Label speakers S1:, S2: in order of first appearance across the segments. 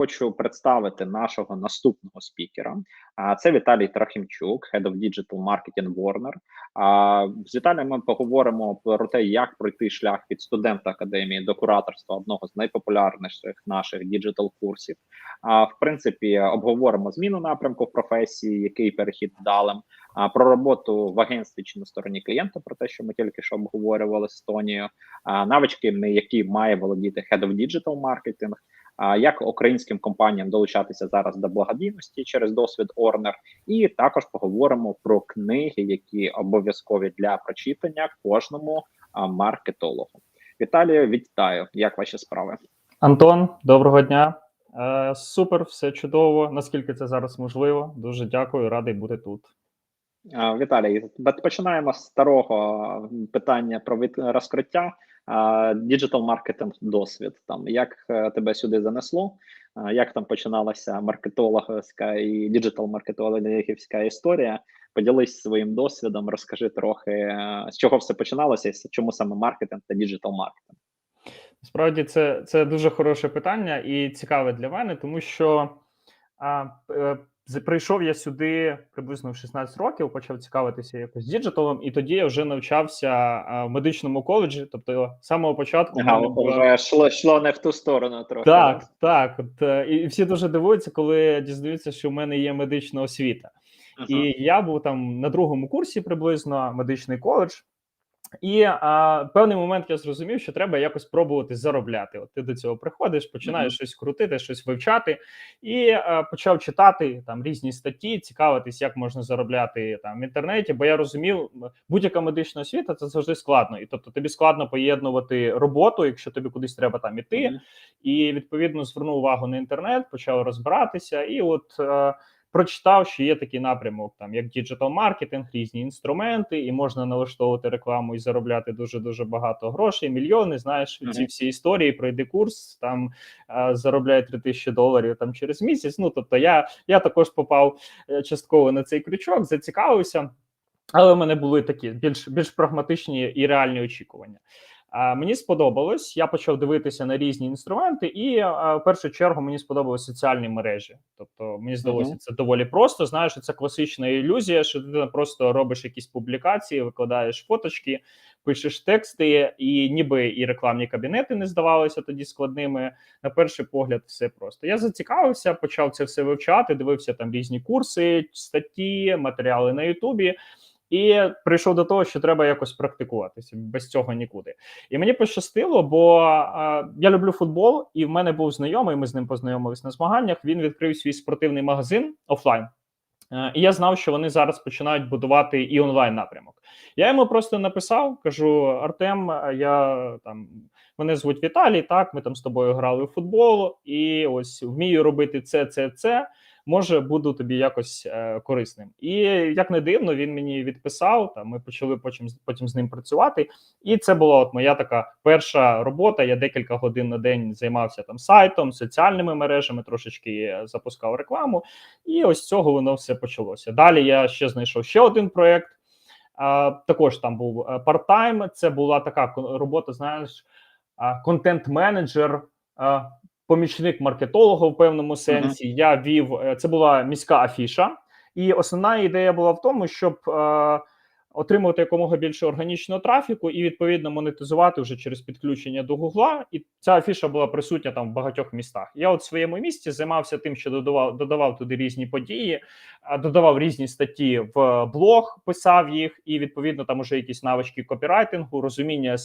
S1: хочу представити нашого наступного спікера. А це Віталій Трахімчук, Head of Digital Marketing Warner. А з Віталієм ми поговоримо про те, як пройти шлях від студента академії до кураторства одного з найпопулярніших наших діджитал курсів. А в принципі, обговоримо зміну напрямку професії, який перехід вдалим. А про роботу в агентстві чи на стороні клієнта, про те, що ми тільки що обговорювали з Тонією, навички, які має володіти Head of Digital Marketing, а як українським компаніям долучатися зараз до благодійності через досвід Орнер, і також поговоримо про книги, які обов'язкові для прочитання кожному маркетологу. Віталію, вітаю! Як ваші справи?
S2: Антон, доброго дня. Е, Супер, все чудово. Наскільки це зараз можливо? Дуже дякую, радий бути тут.
S1: Віталій, починаємо з старого питання про розкриття. Діджитал маркетинг досвід. Там як е, тебе сюди занесло? Як там починалася маркетологська і діджитал маркетологівська історія? Поділись своїм досвідом, розкажи трохи е, з чого все починалося, і чому саме маркетинг та діджитал маркетинг?
S2: Справді, це це дуже хороше питання і цікаве для мене, тому що а, е, Прийшов я сюди приблизно в 16 років, почав цікавитися якось діджиталом, і тоді я вже навчався в медичному коледжі. Тобто, з самого початку
S1: ага, вже йшло, йшло не в ту сторону. Трохи
S2: так, так. От, е, і всі дуже дивуються, коли дізнаються, що в мене є медична освіта. Ага. І я був там на другому курсі приблизно медичний коледж. І а, певний момент я зрозумів, що треба якось пробувати заробляти. От ти до цього приходиш, починаєш mm-hmm. щось крутити, щось вивчати, і а, почав читати там різні статті, цікавитись, як можна заробляти там в інтернеті. Бо я розумів, будь-яка медична освіта це завжди складно, і тобто тобі складно поєднувати роботу, якщо тобі кудись треба там іти, mm-hmm. і відповідно звернув увагу на інтернет, почав розбиратися, і от. А, прочитав, що є такий напрямок, там як діджитал маркетинг, різні інструменти, і можна налаштовувати рекламу і заробляти дуже дуже багато грошей, мільйони. Знаєш, ці всі історії пройди курс, там заробляє 3 тисячі доларів там через місяць. Ну тобто, я, я також попав е, частково на цей крючок, зацікавився. Але в мене були такі більш більш прагматичні і реальні очікування. Мені сподобалось. Я почав дивитися на різні інструменти, і в першу чергу мені сподобались соціальні мережі. Тобто, мені здалося, uh -huh. це доволі просто. Знаєш, це класична ілюзія, що ти просто робиш якісь публікації, викладаєш фоточки, пишеш тексти, і ніби і рекламні кабінети не здавалися тоді складними. На перший погляд, все просто. Я зацікавився, почав це все вивчати. Дивився там різні курси, статті, матеріали на Ютубі. І прийшов до того, що треба якось практикуватися без цього нікуди. І мені пощастило, бо а, я люблю футбол, і в мене був знайомий. Ми з ним познайомились на змаганнях. Він відкрив свій спортивний магазин офлайн. І я знав, що вони зараз починають будувати і онлайн напрямок. Я йому просто написав: кажу: Артем, я там мене звуть Віталій. Так, ми там з тобою грали в футбол, і ось вмію робити це, це, це може буду тобі якось е, корисним. І як не дивно, він мені відписав. Та ми почали потім потім з ним працювати. І це була от моя така перша робота. Я декілька годин на день займався там сайтом, соціальними мережами, трошечки запускав рекламу, і ось цього воно все почалося. Далі я ще знайшов ще один проект. А, також там був парт-тайм. Це була така робота, знаєш, контент-менеджер помічник маркетолога в певному сенсі. Mm -hmm. Я вів е, це була міська афіша, і основна ідея була в тому, щоб е, отримувати якомога більше органічного трафіку і відповідно монетизувати вже через підключення до Гугла. І ця афіша була присутня там в багатьох містах. Я от в своєму місті займався тим, що додавав додавав туди різні події, додавав різні статті в блог, писав їх, і відповідно там уже якісь навички копірайтингу, розуміння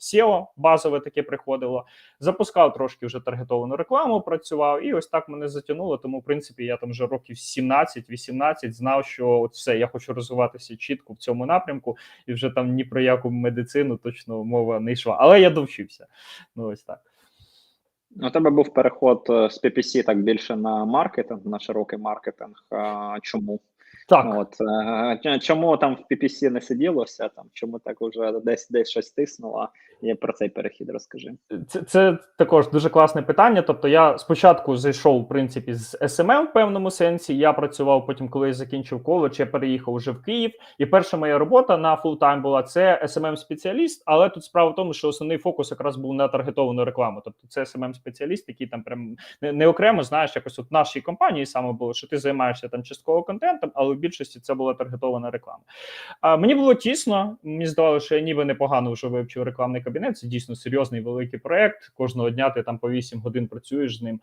S2: SEO базове таке приходило. Запускав трошки вже таргетовану рекламу, працював, і ось так мене затягнуло. Тому, в принципі, я там вже років 17-18 знав, що от все я хочу розвиватися чітко в цьому напрямку, і вже там ні про яку медицину точно мова не йшла. Але я довчився. Ну ось так.
S1: У тебе був переход е, з PPC так більше на маркетинг, на широкий маркетинг. Чому?
S2: Так,
S1: От е, чому там в PPC не сиділося? Там чому так уже десь десь щось тиснуло? І про цей перехід розкажи.
S2: Це, це також дуже класне питання. Тобто, я спочатку зайшов в принципі з SMM в певному сенсі. Я працював потім, коли я закінчив коледж, я переїхав уже в Київ. І перша моя робота на фултайм була це smm спеціаліст Але тут справа в тому, що основний фокус якраз був на таргетовану рекламу. Тобто, це smm спеціаліст який там прям не, не окремо знаєш, якось от в нашій компанії саме було, що ти займаєшся там частково контентом, але в більшості це була таргетована реклама. А мені було тісно. Мені здавалося, що я ніби непогано вже вивчив рекламний кабінет. Це дійсно серйозний великий проект. Кожного дня ти там по 8 годин працюєш з ним,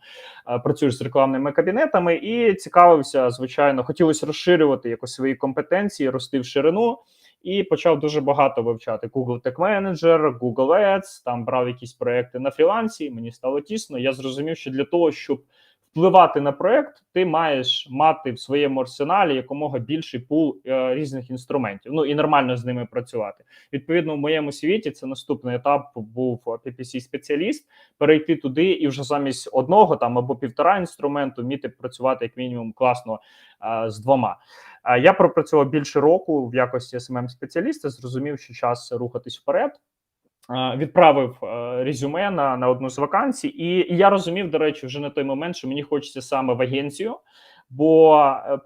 S2: працюєш з рекламними кабінетами і цікавився. Звичайно, хотілося розширювати якось свої компетенції, рости в ширину. І почав дуже багато вивчати Google Tech Manager, Google Ads, там брав якісь проекти на фрілансі. Мені стало тісно. Я зрозумів, що для того, щоб впливати на проект, ти маєш мати в своєму арсеналі якомога більший пул е, різних інструментів. Ну і нормально з ними працювати. Відповідно, в моєму світі це наступний етап був PPC спеціаліст перейти туди і вже замість одного там або півтора інструменту вміти працювати як мінімум класно е, з двома. Е, Я пропрацював більше року в якості smm спеціаліста зрозумів, що час рухатись вперед. Е, Відправив е, резюме на, на одну з вакансій, і, я розумів, до речі, вже на той момент, що мені хочеться саме в агенцію. Бо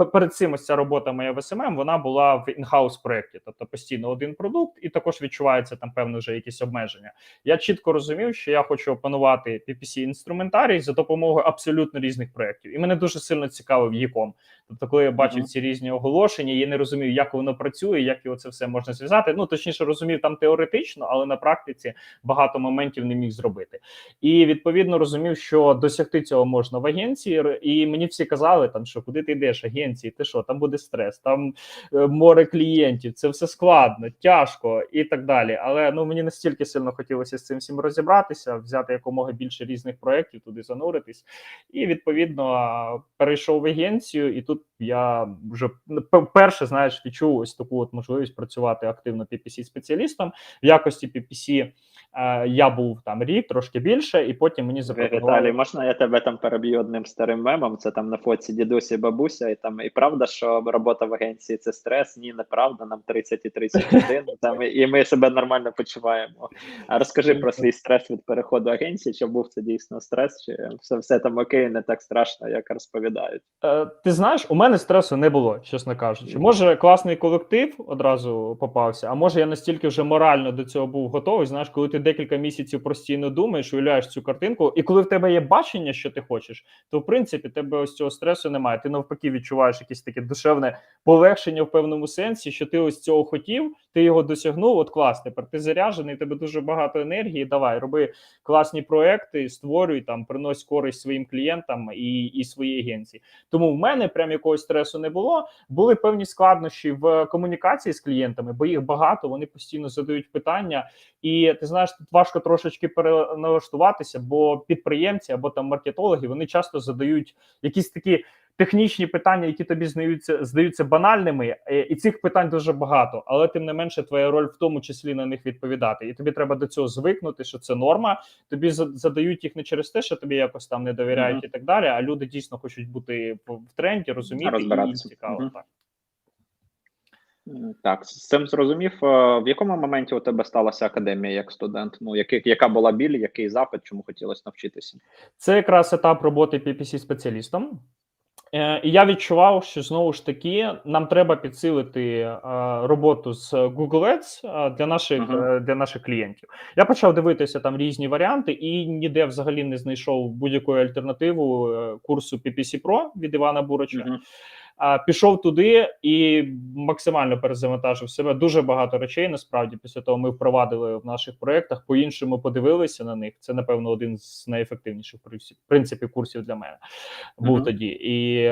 S2: е, перед цим ось ця робота моя в SMM, вона була в інхаус проєкті, тобто постійно один продукт, і також відчувається там певно вже якісь обмеження. Я чітко розумів, що я хочу опанувати PPC інструментарій за допомогою абсолютно різних проєктів. І мене дуже сильно цікавив ЄКОМ. Тобто, коли я бачив ці різні оголошення, я не розумів, як воно працює, як його це все можна зв'язати. Ну точніше розумів там теоретично, але на практиці багато моментів не міг зробити. І відповідно розумів, що досягти цього можна в агенції. І мені всі казали, там що куди ти йдеш, агенції, ти що, там буде стрес, там е, море клієнтів, це все складно, тяжко і так далі. Але ну мені настільки сильно хотілося з цим всім розібратися, взяти якомога більше різних проєктів, туди зануритись. І відповідно перейшов в агенцію, і тут я вже ну, перше, знаєш, відчув ось таку от можливість працювати активно PPC спеціалістом в якості PPC я був там рік, трошки більше, і потім мені
S1: Віталій,
S2: запропонували.
S1: можна я тебе там переб'ю одним старим мемом? Це там на фоці дідусь і бабуся, і там і правда, що робота в агенції це стрес? Ні, неправда, нам 30 і 31, там і ми себе нормально почуваємо. А розкажи про свій стрес від переходу агенції, чи був це дійсно стрес, чи все, все там окей, не так страшно, як розповідають.
S2: Е, Ти знаєш, у мене стресу не було, чесно кажучи. Може, класний колектив одразу попався, а може я настільки вже морально до цього був готовий. Знаєш, коли ти декілька місяців постійно думаєш, уявляєш цю картинку, і коли в тебе є бачення, що ти хочеш, то в принципі тебе ось цього стресу немає. Ти навпаки відчуваєш якесь таке душевне полегшення в певному сенсі, що ти ось цього хотів, ти його досягнув. От клас, тепер ти заряджений, тебе дуже багато енергії. Давай, роби класні проекти, створюй там, принось користь своїм клієнтам і, і своїй агенції. Тому в мене прям якогось стресу не було. Були певні складнощі в комунікації з клієнтами, бо їх багато, вони постійно задають питання. І ти знаєш, тут важко трошечки переналаштуватися, бо підприємці або там маркетологи вони часто задають якісь такі. Технічні питання, які тобі здаються, здаються банальними, е, і цих питань дуже багато, але тим не менше, твоя роль в тому числі на них відповідати. І тобі треба до цього звикнути, що це норма. Тобі за- задають їх не через те, що тобі якось там не довіряють
S1: Мгм.
S2: і так далі. А люди дійсно хочуть бути в тренді, розуміти і їм
S1: Розбиратися.
S2: цікаво. Так.
S1: Так, з цим зрозумів. Е, В якому моменті у тебе сталася академія як студент? Ну, який, яка була біль, який запит, чому хотілося навчитися?
S2: Це якраз етап роботи PPC спеціалістом. Е, І я відчував, що знову ж таки нам треба підсилити е, роботу з Google Ads для наших
S1: Мгм.
S2: е, для наших клієнтів. Я почав дивитися там різні варіанти, і ніде взагалі не знайшов будь-яку альтернативу курсу PPC Pro від Івана Бурача.
S1: Мгм.
S2: А, пішов туди і максимально перезавантажив себе. Дуже багато речей. Насправді, після того ми впровадили в наших проєктах, по-іншому подивилися на них. Це, напевно, один з найефективніших принципів курсів для мене був
S1: Мгм.
S2: тоді. І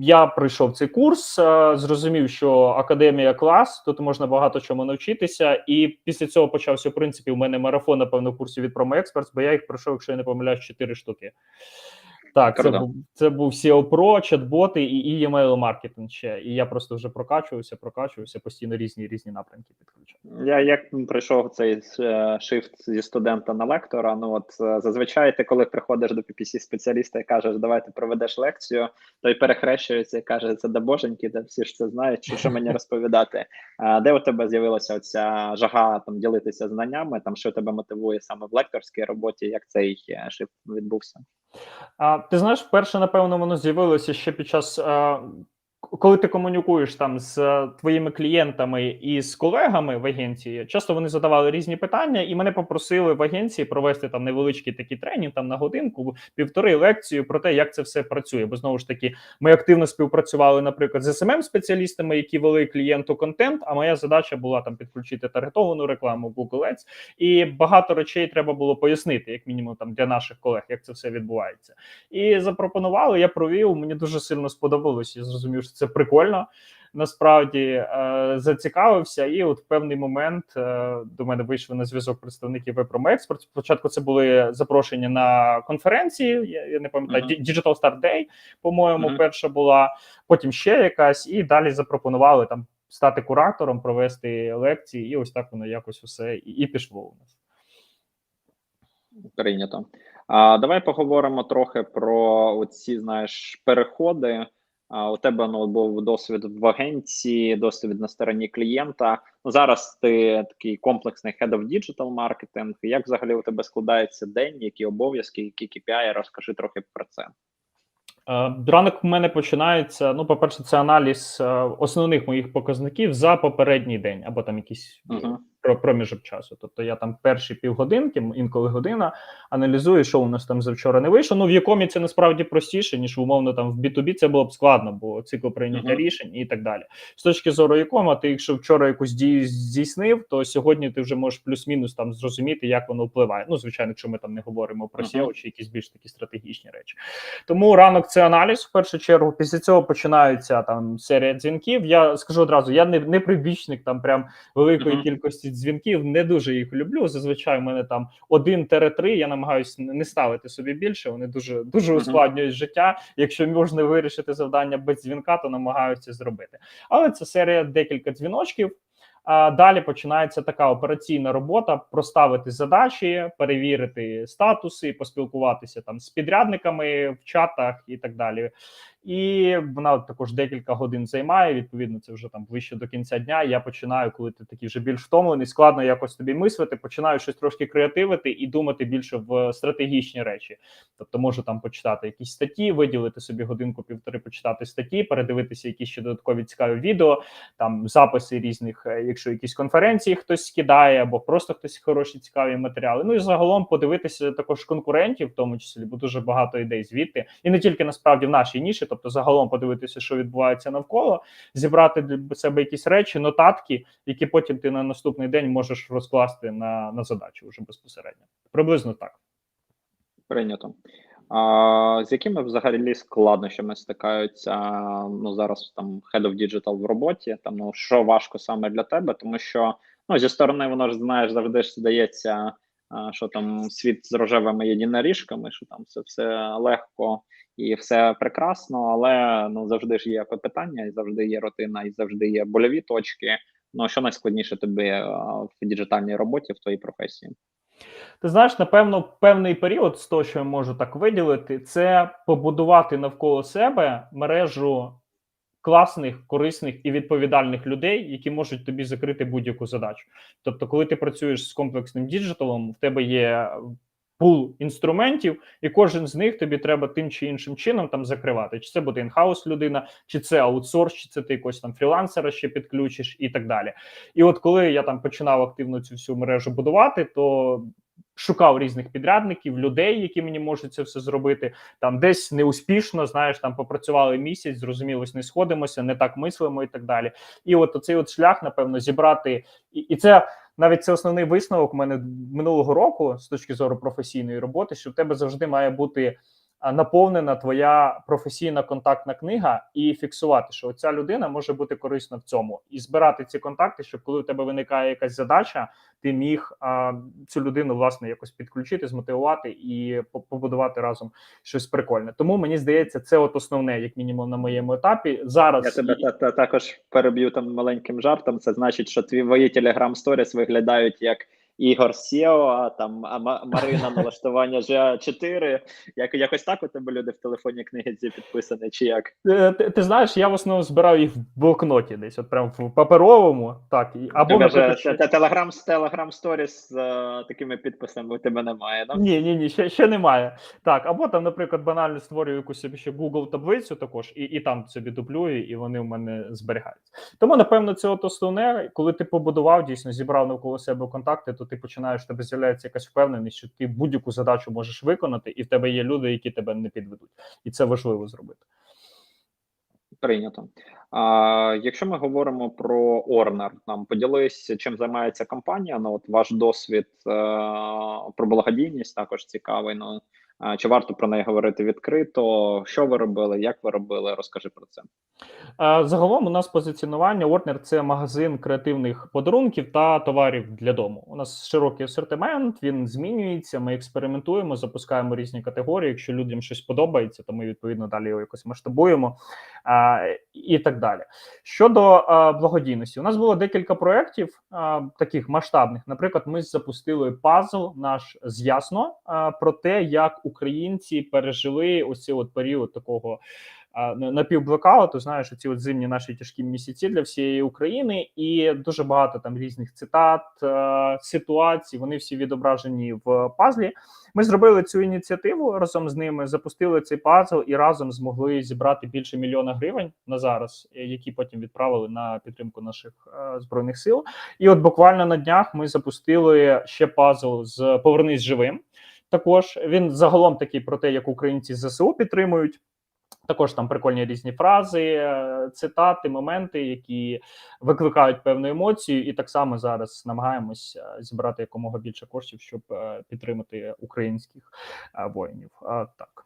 S2: я пройшов цей курс, зрозумів, що академія клас, тут можна багато чому навчитися. І після цього почався в принципі у мене марафон, напевно, курсів від Promo Experts, бо я їх пройшов, якщо я не помиляюсь, 4 штуки. Так, це був це був SEO Pro, чат-боти і email маркетинг ще. І я просто вже прокачувався, прокачувався, постійно різні різні напрямки підключав.
S1: Я як пройшов цей е, шифт зі студента на лектора. Ну от е, зазвичай ти, коли приходиш до PPC спеціаліста і кажеш, давай ти проведеш лекцію, той перехрещується і каже, це да боженьки, де всі ж це знають, що, що мені розповідати. А де у тебе з'явилася оця жага там ділитися знаннями? Там що тебе мотивує саме в лекторській роботі? Як цей е, шифт відбувся?
S2: А ти знаєш, перше, напевно, воно з'явилося ще під час. Коли ти комунікуєш там з твоїми клієнтами і з колегами в агенції, часто вони задавали різні питання, і мене попросили в агенції провести там невеличкий такий тренінг, там на годинку, півтори лекцію про те, як це все працює. Бо знову ж таки, ми активно співпрацювали, наприклад, з smm спеціалістами, які вели клієнту контент. А моя задача була там підключити таргетовану рекламу Google Ads, і багато речей треба було пояснити, як мінімум, там для наших колег, як це все відбувається. І запропонували. Я провів. Мені дуже сильно сподобалось. Я зрозумів, що це прикольно. Насправді е, зацікавився, і от в певний момент е, до мене вийшли на зв'язок представники Вепромекспорт. Спочатку це були запрошення на конференції. Я, не пам'ятаю
S1: Мгм.
S2: Digital Start Day, по-моєму,
S1: Мгм. перша
S2: перша була. Потім ще якась, і далі запропонували там стати куратором, провести лекції, і ось так воно якось усе і, і пішло у нас.
S1: Прийнято. А давай поговоримо трохи про ці, знаєш, переходи. А, у тебе ну, був досвід в агенції, досвід на стороні клієнта. Ну зараз ти такий комплексний head of digital marketing. Як взагалі у тебе складається день, які обов'язки, які KPI? Розкажи трохи про це.
S2: Е, Ранок у мене починається. Ну, по-перше, це аналіз е, основних моїх показників за попередній день, або там якийсь
S1: Мгм.
S2: Про проміжок часу. Тобто я там перші півгодинки, інколи година, аналізую, що у нас там завчора не вийшло. Ну, в якомі це насправді простіше, ніж умовно там в B2B це було б складно, бо цикл прийняття
S1: Мгм.
S2: рішень і так далі. З точки зору якома, ти якщо вчора якусь дію здійснив, то сьогодні ти вже можеш плюс-мінус там зрозуміти, як воно впливає. Ну, звичайно, якщо ми там не говоримо про. SEO чи якісь більш такі стратегічні речі. Тому ранок це аналіз в першу чергу. Після цього починається там серія дзвінків. Я скажу одразу, я не, не прибічник там прям великої
S1: Мгм.
S2: кількості дзвінків. Не дуже їх люблю. Зазвичай у мене там 1-3, Я намагаюся не ставити собі більше. Вони дуже дуже ускладнюють життя. Якщо можна вирішити завдання без дзвінка, то намагаюся зробити. Але це серія декілька дзвіночків. А далі починається така операційна робота: проставити задачі, перевірити статуси, поспілкуватися там з підрядниками в чатах і так далі. І вона також декілька годин займає. Відповідно, це вже там ближче до кінця дня. Я починаю, коли ти такий вже більш втомлений, складно якось тобі мислити. Починаю щось трошки креативити і думати більше в стратегічні речі. Тобто, можу там почитати якісь статті, виділити собі годинку-півтори, почитати статті, передивитися якісь ще додаткові цікаві відео, там записи різних, е, якщо якісь конференції хтось скидає, або просто хтось хороші цікаві матеріали. Ну і загалом подивитися також конкурентів, в тому числі, бо дуже багато ідей звідти, і не тільки насправді в нашій ніші, тобто загалом подивитися, що відбувається навколо, зібрати для себе якісь речі, нотатки, які потім ти на наступний день можеш розкласти на, на задачу вже безпосередньо. Приблизно так.
S1: Прийнято. А, з якими взагалі складнощами стикаються ну зараз там Head of Digital в роботі? Там ну що важко саме для тебе, тому що ну зі сторони воно ж знаєш, завжди ж здається, що там світ з рожевими єдиноріжками, що там це все легко і все прекрасно, але ну завжди ж є питання, і завжди є рутина, і завжди є больові точки. Ну що найскладніше тобі в діджитальній роботі в твоїй професії?
S2: Ти знаєш, напевно, певний період з того, що я можу так виділити, це побудувати навколо себе мережу класних, корисних і відповідальних людей, які можуть тобі закрити будь-яку задачу. Тобто, коли ти працюєш з комплексним діджиталом, в тебе є пул інструментів, і кожен з них тобі треба тим чи іншим чином там закривати. Чи це буде інхаус людина, чи це аутсорс, чи це ти якось там фрілансера ще підключиш, і так далі. І от коли я там починав активно цю всю мережу будувати, то шукав різних підрядників, людей, які мені можуть це все зробити. Там десь неуспішно, знаєш, там попрацювали місяць, зрозумілось, не сходимося, не так мислимо і так далі. І от оцей от шлях, напевно, зібрати, і, і це навіть це основний висновок у мене минулого року з точки зору професійної роботи, що в тебе завжди має бути наповнена твоя професійна контактна книга, і фіксувати, що ця людина може бути корисна в цьому, і збирати ці контакти, щоб коли у тебе виникає якась задача, ти міг а, цю людину власне якось підключити, змотивувати і побудувати разом щось прикольне. Тому мені здається, це от основне, як мінімум, на моєму етапі. Зараз
S1: Я тебе та, та, також переб'ю там маленьким жартом. Це значить, що твої Telegram Stories виглядають як Ігор Сєо, а там а Марина налаштування GA4. Як, якось так у тебе люди в телефонній книзі підписані, чи як?
S2: Е, Ти, ти знаєш, я в основному збираю їх в блокноті, десь, от прям в паперовому, так або
S1: Тебе
S2: наприклад,
S1: же
S2: ще-
S1: те- Telegram, Telegram Stories з такими підписами у тебе немає, да?
S2: Ні, ні, ні, ще, ще немає. Так, або там, наприклад, банально створюю якусь собі ще Google таблицю також, і, і там собі дублюю, і вони в мене зберігаються. Тому, напевно, це от основне, коли ти побудував, дійсно зібрав навколо себе контакти, то ти починаєш, тебе з'являється якась впевненість, що ти будь-яку задачу можеш виконати, і в тебе є люди, які тебе не підведуть. І це важливо зробити.
S1: Прийнято. А, якщо ми говоримо про Орнер, нам поділись, чим займається компанія. Ну, от ваш досвід е, про благодійність також цікавий. Ну а, чи варто про неї говорити відкрито? Що ви робили? Як ви робили? Розкажи про це.
S2: Загалом у нас позиціонування Warner – це магазин креативних подарунків та товарів для дому. У нас широкий асортимент, він змінюється. Ми експериментуємо, запускаємо різні категорії. Якщо людям щось подобається, то ми відповідно далі його якось масштабуємо і так далі. Щодо благодійності, у нас було декілька проєктів таких масштабних. Наприклад, ми запустили пазл наш з ясно про те, як українці пережили ось от період такого напівблекауту, знаєш, ці от зимні наші тяжкі місяці для всієї України, і дуже багато там різних цитат, е, ситуацій. Вони всі відображені в пазлі. Ми зробили цю ініціативу разом з ними, запустили цей пазл і разом змогли зібрати більше мільйона гривень на зараз, е, які потім відправили на підтримку наших е, збройних сил. І от буквально на днях ми запустили ще пазл з Повернись живим. Також він загалом такий про те, як українці ЗСУ підтримують. Також там прикольні різні фрази, е, цитати, моменти, які викликають певну емоцію, і так само зараз намагаємось е, зібрати якомога більше коштів, щоб е, підтримати українських воїнів. А, Так.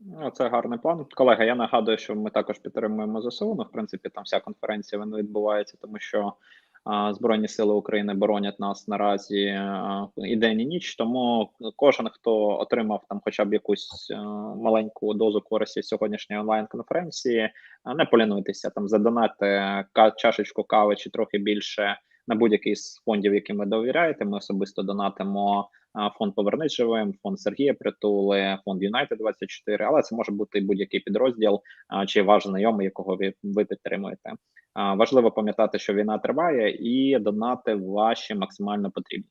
S1: Ну, це гарний план. Колеги, я нагадую, що ми також підтримуємо ЗСУ. Ну, в принципі, там вся конференція вона відбувається, тому що Збройні сили України боронять нас наразі а, і день, і ніч. Тому кожен, хто отримав там хоча б якусь маленьку дозу користі сьогоднішньої онлайн-конференції, не полінуйтеся там задонати чашечку кави чи трохи більше на будь-який з фондів, яким ви довіряєте. Ми особисто донатимо фонд Повернись живим, фонд Сергія Притули, фонд Юнайтед 24 але це може бути будь-який підрозділ чи ваш знайомий, якого ви, ви підтримуєте. Важливо пам'ятати, що війна триває, і донати ваші максимально потрібні.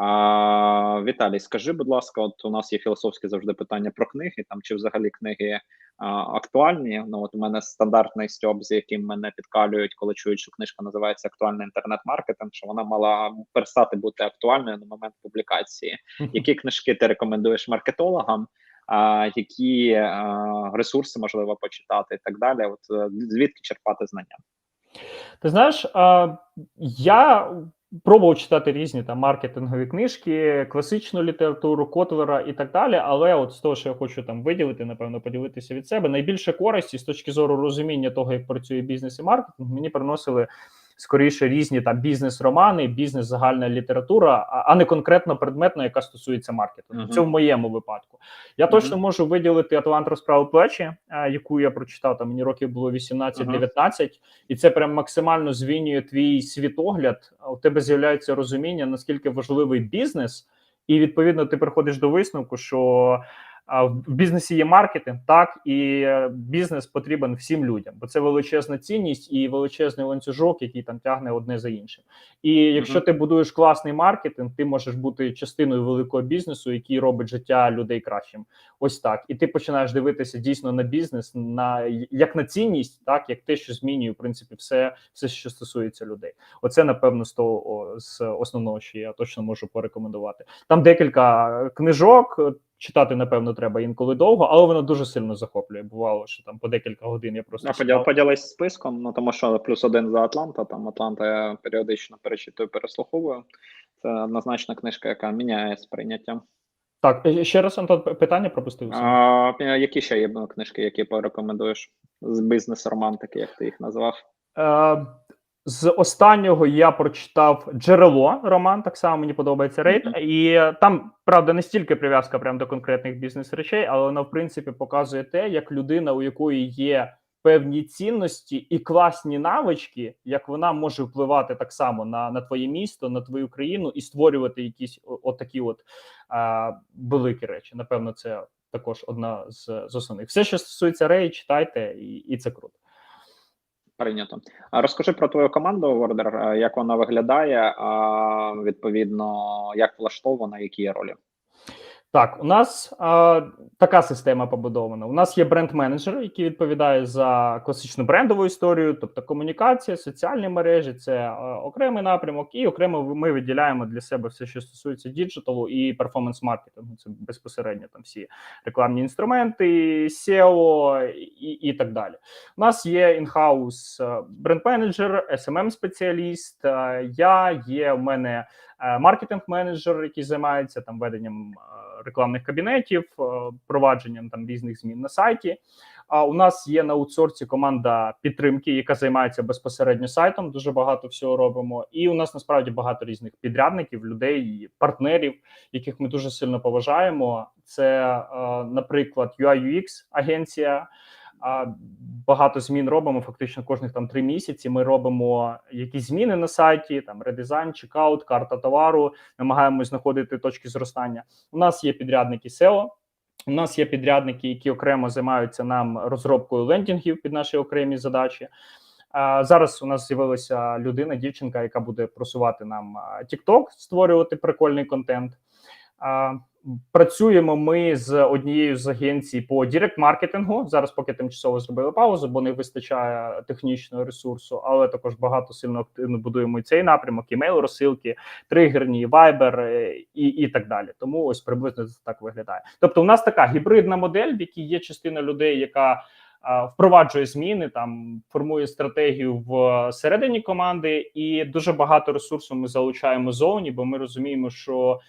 S1: А, Віталій, скажи, будь ласка, от у нас є філософське завжди питання про книги. Там чи взагалі книги а, актуальні? Ну от у мене стандартний стьоп, з яким мене підкалюють, коли чують, що книжка називається Актуальний інтернет-маркетинг, що вона мала перестати бути актуальною на момент публікації. Які книжки ти рекомендуєш маркетологам? А які а, ресурси можливо почитати і так далі? От е, звідки черпати знання?
S2: Ти знаєш, я пробував читати різні там маркетингові книжки, класичну літературу, Котлера і так далі. Але от з того, що я хочу там виділити, напевно, поділитися від себе, найбільше користі з точки зору розуміння того, як працює бізнес і маркетинг, мені приносили. Скоріше різні там бізнес-романи, бізнес-загальна література, а, а не конкретно предметно, яка стосується маркетингу.
S1: Мгм.
S2: Це в моєму випадку. Я
S1: Мгм.
S2: точно можу виділити Атлант розправи плечі, яку я прочитав. Там мені років було 18-19, і це прям максимально звінює твій світогляд. У тебе з'являється розуміння, наскільки важливий бізнес, і відповідно ти приходиш до висновку, що в бізнесі є маркетинг, так і е, бізнес потрібен всім людям, бо це величезна цінність і величезний ланцюжок, який там тягне одне за іншим. І якщо ти будуєш класний маркетинг, ти можеш бути частиною великого бізнесу, який робить життя людей кращим. Ось так. І ти починаєш дивитися дійсно на бізнес, на як на цінність, так як те, що змінює в принципі все, все, що стосується людей. Оце напевно з того з основного, що я точно можу порекомендувати. Там декілька книжок. Читати, напевно, треба інколи довго, але воно дуже сильно захоплює. Бувало, що там по декілька годин я просто
S1: поділ, поділись списком, ну тому що плюс один за Атланта. Там Атланта я періодично перечитую, переслуховую. Це однозначна книжка, яка міняє сприйняття.
S2: Так, е, ще раз Антон, питання пропустив.
S1: А, які ще є книжки, які порекомендуєш з бізнес-романтики, як ти їх назвав?
S2: З останнього я прочитав джерело роман. Так само мені подобається рейд,
S1: Мгм.
S2: і там правда не стільки прив'язка прям до конкретних бізнес-речей, але воно в принципі показує те, як людина, у якої є певні цінності і класні навички, як вона може впливати так само на, на твоє місто, на твою країну і створювати якісь отакі от а, великі речі. Напевно, це також одна з, з основних. Все, що стосується рей, читайте, і, і це круто.
S1: Прийнято. Розкажи про твою команду Вордер, як вона виглядає, відповідно, як влаштована, які є ролі.
S2: Так, у нас а, така система побудована. У нас є бренд-менеджер, який відповідає за класичну брендову історію, тобто комунікація, соціальні мережі, це а, окремий напрямок, і окремо ми виділяємо для себе все, що стосується діджиталу і перформанс-маркетингу. Це безпосередньо там всі рекламні інструменти, SEO і, і так далі. У нас є інхаус е, бренд-менеджер, smm спеціаліст Я є у мене е, маркетинг-менеджер, який займається там веденням е, рекламних кабінетів, е, провадженням там різних змін на сайті. А у нас є на аутсорсі команда підтримки, яка займається безпосередньо сайтом. Дуже багато всього робимо. І у нас насправді багато різних підрядників, людей, партнерів, яких ми дуже сильно поважаємо. Це, е, наприклад, UI UX агенція. Багато змін робимо. Фактично, кожних там три місяці. Ми робимо якісь зміни на сайті, там редизайн, чекаут, карта товару. Намагаємось знаходити точки зростання. У нас є підрядники SEO, у нас є підрядники, які окремо займаються нам розробкою лендінгів під наші окремі задачі. Зараз у нас з'явилася людина, дівчинка, яка буде просувати нам TikTok, створювати прикольний контент. Працюємо ми з однією з агенцій по дірект-маркетингу. Зараз поки тимчасово зробили паузу, бо не вистачає технічного ресурсу, але також багато сильно активно будуємо і цей напрямок, імейл розсилки, тригерні, вайбер е, і, і так далі. Тому ось приблизно це так виглядає. Тобто, у нас така гібридна модель, в якій є частина людей, яка впроваджує зміни, там формує стратегію в середині команди, і дуже багато ресурсу ми залучаємо зовні, бо ми розуміємо, що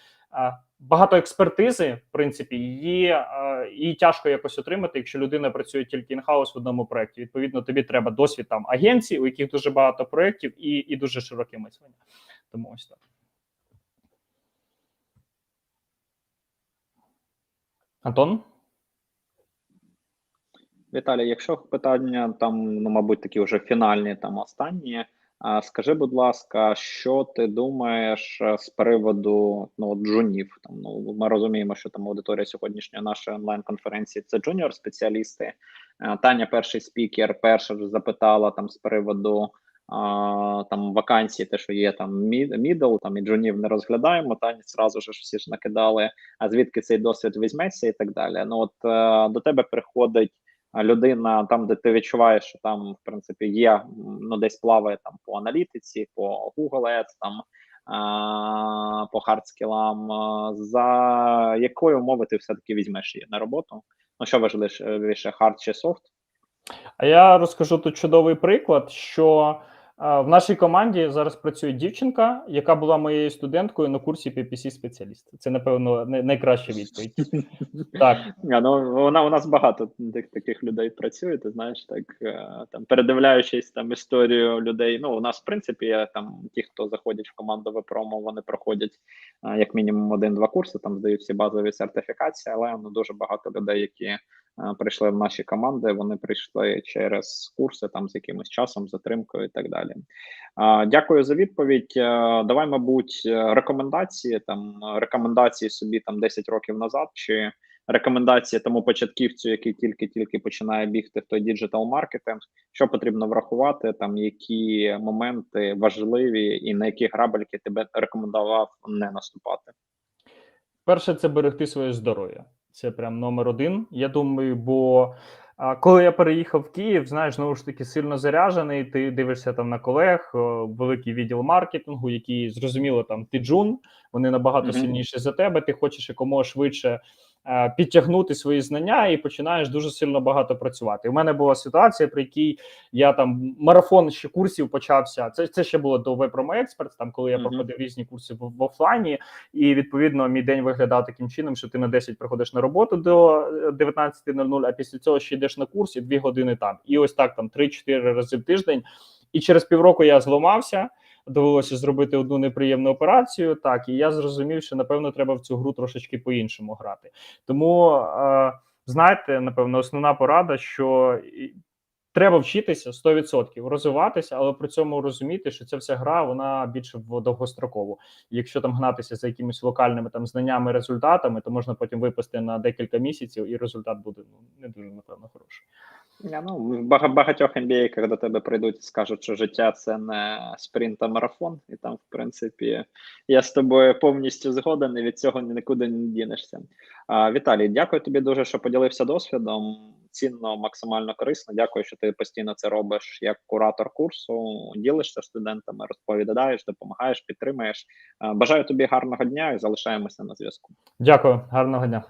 S2: багато експертизи, в принципі, її, а, її тяжко якось отримати, якщо людина працює тільки інхаус в одному проєкті. Відповідно, тобі треба досвід там агенцій, у яких дуже багато проєктів і, і дуже широке мислення. Тому ось так. Антон?
S1: Віталій, якщо питання там, ну мабуть, такі вже фінальні, там останні. Скажи, будь ласка, що ти думаєш е, з приводу ну джунів? Там ну ми розуміємо, що там аудиторія сьогоднішньої нашої онлайн-конференції це джуніор спеціалісти. Е, Таня, перший спікер, перша ж запитала там з приводу а, там вакансій, те, що є там мідл, там і джунів не розглядаємо. Тані зразу ж всі ж накидали. А звідки цей досвід візьметься і так далі. Ну от е, до тебе приходить людина там, де ти відчуваєш, що там в принципі є ну десь плаває там по аналітиці, по Google Ads, там по хардскілам. За якою умови ти все таки візьмеш її на роботу? Ну що важливіше, хард чи софт?
S2: А я розкажу тут чудовий приклад, що е, в нашій команді зараз працює дівчинка, яка була моєю студенткою на курсі PPC спеціаліст. Це, напевно, най- найкраща відповідь. Так.
S1: А, ну вона у нас багато таких людей працює. Ти знаєш, так е, там передивляючись там історію людей. Ну у нас в принципі є там ті, хто заходять в команду Вепромо, вони проходять е, як мінімум один-два курси. Там здають всі базові сертифікації, але ну дуже багато людей, які прийшли в наші команди. Вони прийшли через курси там з якимось часом, затримкою і так далі. Дякую за відповідь. Е, Давай, мабуть, е, рекомендації там рекомендації собі там 10 років назад чи рекомендації тому початківцю, який тільки-тільки починає бігти в той діджитал маркетинг, що потрібно врахувати, там які моменти важливі, і на які грабельки тебе рекомендував не наступати.
S2: Перше, це берегти своє здоров'я. Це прям номер один. Я думаю, бо а, коли я переїхав в Київ, знаєш, знову ж таки сильно заряджений. Ти дивишся там на колег, великий відділ маркетингу, який зрозуміло там ти джун, вони набагато
S1: Мгм.
S2: сильніші за тебе. Ти хочеш якомога швидше е, підтягнути свої знання і починаєш дуже сильно багато працювати. У мене була ситуація, при якій я там марафон ще курсів почався. Це це ще було до Вепромо Experts, там коли я
S1: Мгм.
S2: проходив різні курси в, в офлайні, і відповідно мій день виглядав таким чином, що ти на 10 приходиш на роботу до е, 19.00, а після цього ще йдеш на курс і 2 години там. І ось так там 3-4 рази в тиждень. І через півроку я зламався. Довелося зробити одну неприємну операцію. Так, і я зрозумів, що напевно треба в цю гру трошечки по-іншому грати. Тому е, знаєте, напевно, основна порада, що треба вчитися 100%, розвиватися, але при цьому розуміти, що ця вся гра вона більше в довгострокову. Якщо там гнатися за якимись локальними там знаннями, результатами, то можна потім випасти на декілька місяців, і результат буде ну не дуже напевно хороший.
S1: Ну, в багатьох коли до тебе прийдуть і скажуть, що життя це не спринт, а марафон, і там, в принципі, я з тобою повністю згоден, і від цього нікуди не дінешся. Віталій, дякую тобі дуже, що поділився досвідом. Цінно, максимально корисно. Дякую, що ти постійно це робиш як куратор курсу, ділишся студентами, розповідаєш, допомагаєш, підтримуєш. Бажаю тобі гарного дня і залишаємося на зв'язку.
S2: Дякую, гарного дня.